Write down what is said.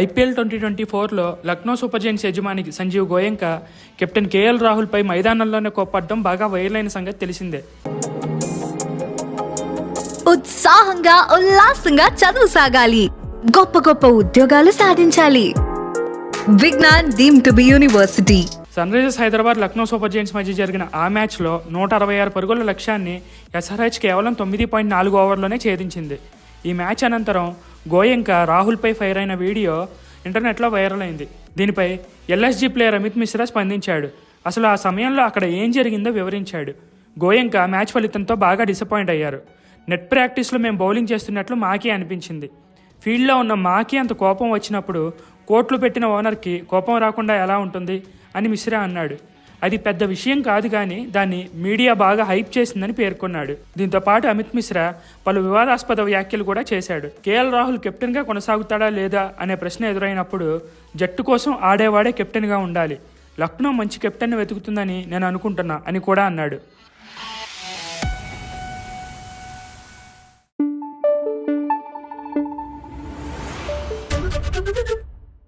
IPL twenty twenty ఫోర్లో Lucknow super Giants యజమాని Sanjiv Goenka captain KL రాహుల్పై మైదానంలోనే కోప్పడడం బాగా వైరల్ అయిన సంగతి తెలిసిందే. ఉత్సాహంగా ఉల్లాసంగా చదువు సాగాలి. గొప్ప గొప్ప ఉద్యోగాలు సాధించాలి. Vignan deemed to be university. Sunrisers Hyderabad Lucknow Super Giants మధ్య జరిగిన ఆ మ్యాచ్లో నూట అరవై ఆరు పరుగుల లక్ష్యాన్ని ఎస్ఆర్హెచ్ కేవలం తొమ్మిది పాయింట్ నాలుగు ఓవర్లోనే ఛేదించింది. ఈ మ్యాచ్ అనంతరం గోయంక రాహుల్పై ఫైర్ అయిన వీడియో ఇంటర్నెట్లో వైరల్ అయింది. దీనిపై ఎల్ఎస్జీ ప్లేయర్ అమిత్ మిశ్రా స్పందించాడు. అసలు ఆ సమయంలో అక్కడ ఏం జరిగిందో వివరించాడు. గోయంక మ్యాచ్ ఫలితంతో బాగా డిసప్పాయింట్ అయ్యారు. నెట్ ప్రాక్టీస్లో మేము బౌలింగ్ చేస్తున్నట్లు మాకే అనిపించింది. ఫీల్డ్లో ఉన్న మాకే అంత కోపం వచ్చినప్పుడు కోట్లు పెట్టిన ఓనర్కి కోపం రాకుండా ఎలా ఉంటుంది అని మిశ్రా అన్నాడు. అది పెద్ద విషయం కాదు కానీ దాన్ని మీడియా బాగా హైప్ చేసిందని పేర్కొన్నాడు. దీంతో పాటు అమిత్ మిశ్రా పలు వివాదాస్పద వ్యాఖ్యలు కూడా చేశాడు. కేఎల్ రాహుల్ కెప్టెన్గా కొనసాగుతాడా లేదా అనే ప్రశ్న ఎదురైనప్పుడు జట్టు కోసం ఆడేవాడే కెప్టెన్గా ఉండాలి. లక్నో మంచి కెప్టెన్ వెతుకుతుందని నేను అనుకుంటున్నా అని కూడా అన్నాడు.